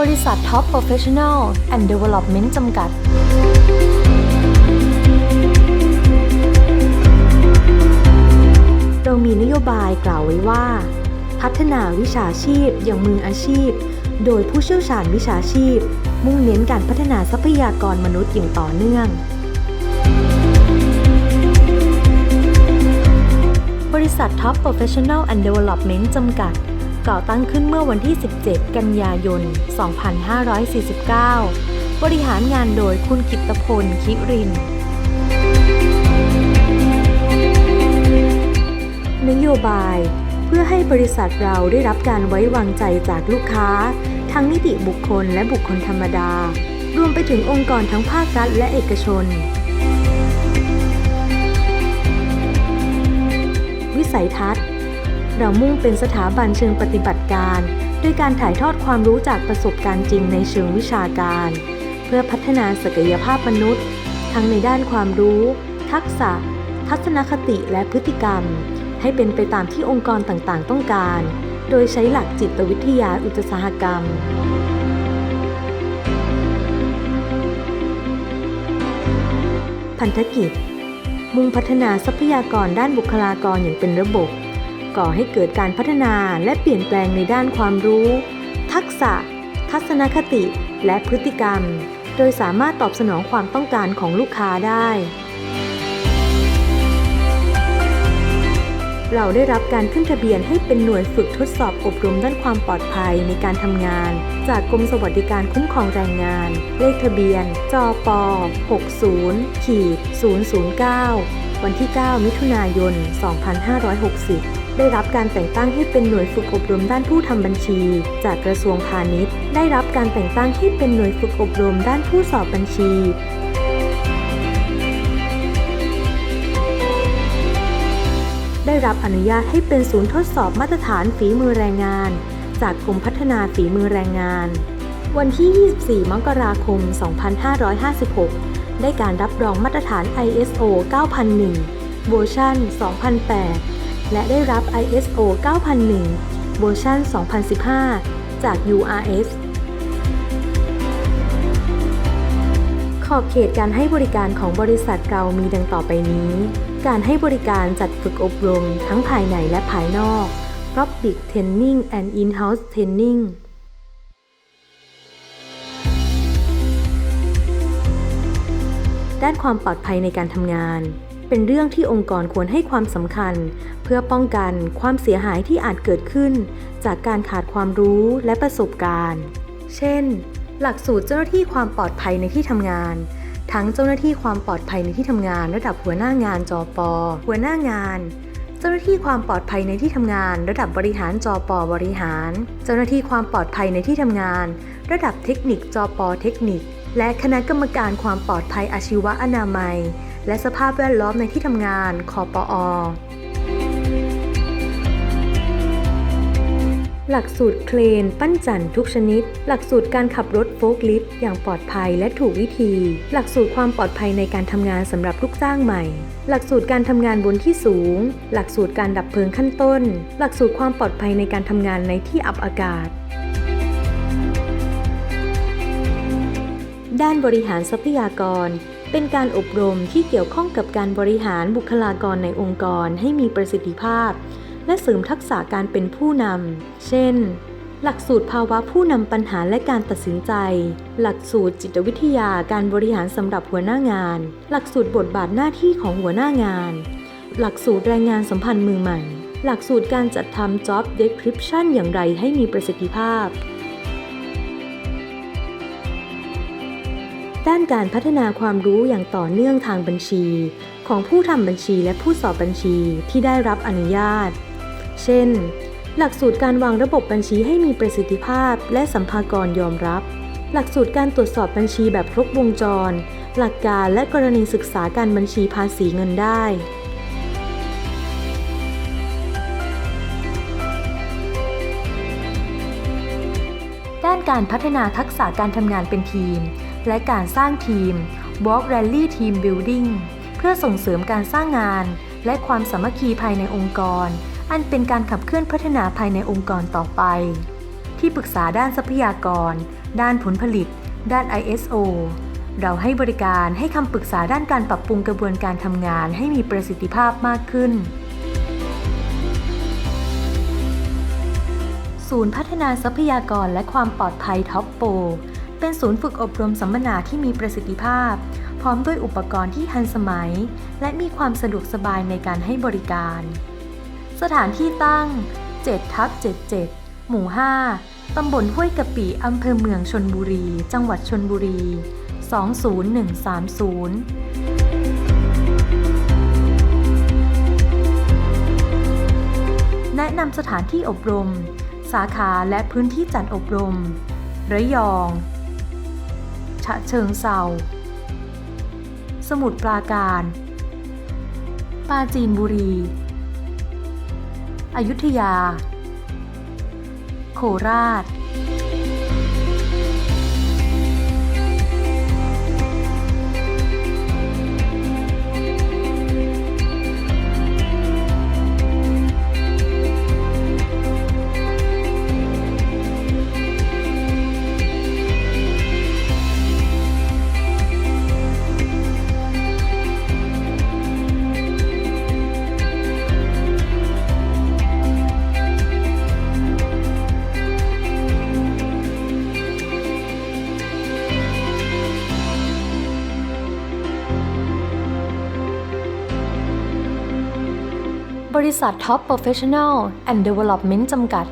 บริษัท Top Professional and Development จำกัด เรามีนโยบายกล่าวไว้ว่า พัฒนาวิชาชีพอย่างมืออาชีพ โดยผู้เชี่ยวชาญวิชาชีพ มุ่งเน้นการพัฒนาทรัพยากรมนุษย์อย่างต่อเนื่อง บริษัท Top Professional and Development จำกัด ก่อตั้งขึ้นเมื่อวันที่ 17 กันยายน 2549 บริหารงานโดยคุณกิตพล คิริน นโยบาย เพื่อให้บริษัทเราได้รับการไว้วางใจจากลูกค้า ทั้งนิติบุคคลและบุคคลธรรมดา รวมไปถึงองค์กรทั้งภาครัฐและเอกชนวิสัยทัศน์ เรามุ่งเป็นสถาบันเชิงปฏิบัติการ ด้วยการถ่ายทอดความรู้จากประสบการณ์จริงในเชิงวิชาการ เพื่อพัฒนาศักยภาพมนุษย์ ทั้งในด้านความรู้ ทักษะ ทัศนคติและพฤติกรรม ให้เป็นไปตามที่องค์กรต่างๆ ต้องการ โดยใช้หลักจิตวิทยาอุตสาหกรรมพันธกิจ มุ่งพัฒนาทรัพยากรด้านบุคลากรอย่างเป็นระบบ ก่อให้เกิดการพัฒนาและเปลี่ยนแปลงในด้านความรู้ ทักษะ ทัศนคติ และพฤติกรรม โดยสามารถตอบสนองความต้องการของลูกค้าได้ เราได้รับการขึ้นทะเบียนให้เป็นหน่วยฝึกทดสอบอบรมด้านความปลอดภัยในการทำงาน จากกรมสวัสดิการคุ้มครองแรงงาน เลขทะเบียน จป 60ขีด009วันที่ 9 มิถุนายน 2560 ได้รับการแต่งตั้งให้เป็นหน่วยฝึกอบรมด้านผู้ทำบัญชี จากกระทรวงพาณิชย์ ได้รับการแต่งตั้งให้เป็นหน่วยฝึกอบรมด้านผู้สอบบัญชีได้รับอนุญาตให้เป็นศูนย์ทดสอบมาตรฐานฝีมือแรงงาน จากกรมพัฒนาฝีมือแรงงาน วันที่ 24 มกราคม 2556 ได้การรับรองมาตรฐาน ISO 9001 เวอร์ชัน2008 และได้รับ ISO 9001 เวอร์ชัน2015 จาก URS ขอบเขตการให้บริการของบริษัทเรามีดังต่อไปนี้ การให้บริการจัดฝึกอบรมทั้งภายในและภายนอก Public Training and In-house Training ด้านความปลอดภัยในการทำงาน เป็นเรื่องที่องค์กรควรให้ความสำคัญ เพื่อป้องกันความเสียหายที่อาจเกิดขึ้น จากการขาดความรู้และประสบการณ์ เช่น หลักสูตรเจ้าหน้าที่ความปลอดภัยในที่ทำงาน ทั้งเจ้าหน้าที่ความปลอดภัยในที่ทำงาน ระดับหัวหน้างานจอปอหัวหน้างานเจ้าหน้าที่ความปลอดภัยในที่ทำงาน ระดับบริหารจอปอบริหาร เจ้าหน้าที่ความปลอดภัยในที่ทำงาน ระดับเทคนิคจอปอเทคนิค และคณะกรรมการความปลอดภัยอาชีวะอนามัย และสภาพแวดล้อมในที่ทำงานคอปอหลักสูตรเคลน ปั้นจันทุกชนิด หลักสูตรการขับรถโฟล์คลิฟต์อย่างปลอดภัยและถูกวิธี หลักสูตรความปลอดภัยในการทำงานสำหรับลูกจ้างใหม่ หลักสูตรการทำงานบนที่สูง หลักสูตรการดับเพลิงขั้นต้น หลักสูตรความปลอดภัยในการทำงานในที่อับอากาศ ด้านบริหารทรัพยากร เป็นการอบรมที่เกี่ยวข้องกับการบริหารบุคลากรในองค์กรให้มีประสิทธิภาพ และเสริมทักษะการเป็นผู้นำ เช่น หลักสูตรภาวะผู้นำปัญหาและการตัดสินใจ หลักสูตรจิตวิทยาการบริหารสำหรับหัวหน้างาน หลักสูตรบทบาทหน้าที่ของหัวหน้างาน หลักสูตรแรงงานสัมพันธ์มือใหม่ หลักสูตรการจัดทำ job description อย่างไรให้มีประสิทธิภาพ ด้านการพัฒนาความรู้อย่างต่อเนื่องทางบัญชี ของผู้ทำบัญชีและผู้สอบบัญชีที่ได้รับอนุญาต เช่น หลักสูตรการวางระบบบัญชีให้มีประสิทธิภาพ และสัมภากรยอมรับ หลักสูตรการตรวจสอบบัญชีแบบครบวงจร หลักการและกรณีศึกษาการบัญชีภาษีเงินได้ด้านการพัฒนาทักษะการทำงานเป็นทีม และการสร้างทีม Walk Rally Team Building เพื่อส่งเสริมการสร้างงาน และความสามัคคีภายในองค์กร อันเป็นการขับเคลื่อนพัฒนาภายในองค์กรต่อไป ที่ปรึกษาด้านทรัพยากร ด้านผลผลิต ด้าน ISO เราให้บริการให้คำปรึกษาด้านการปรับปรุงกระบวนการทำงานให้มีประสิทธิภาพมากขึ้น ศูนย์พัฒนาทรัพยากรและความปลอดภัยท็อปโป เป็นศูนย์ฝึกอบรมสัมมนาที่มีประสิทธิภาพ พร้อมด้วยอุปกรณ์ที่ทันสมัย และมีความสะดวกสบายในการให้บริการ สถานที่ตั้ง7ทับ77 หมู่ 5 ตำบลห้วยกะปิอำเภอเมืองชนบุรี จังหวัดชนบุรี 20130แนะนำสถานที่อบรม สาขาและพื้นที่จัดอบรม ระยองะเชิงเซา สมุทรปราการ ปราจีนบุรี อยุธยา โคราช บริษัทท็อปโปรเฟชชั่นแนลแอนด์เดเวล็อปเมนต์จำกัด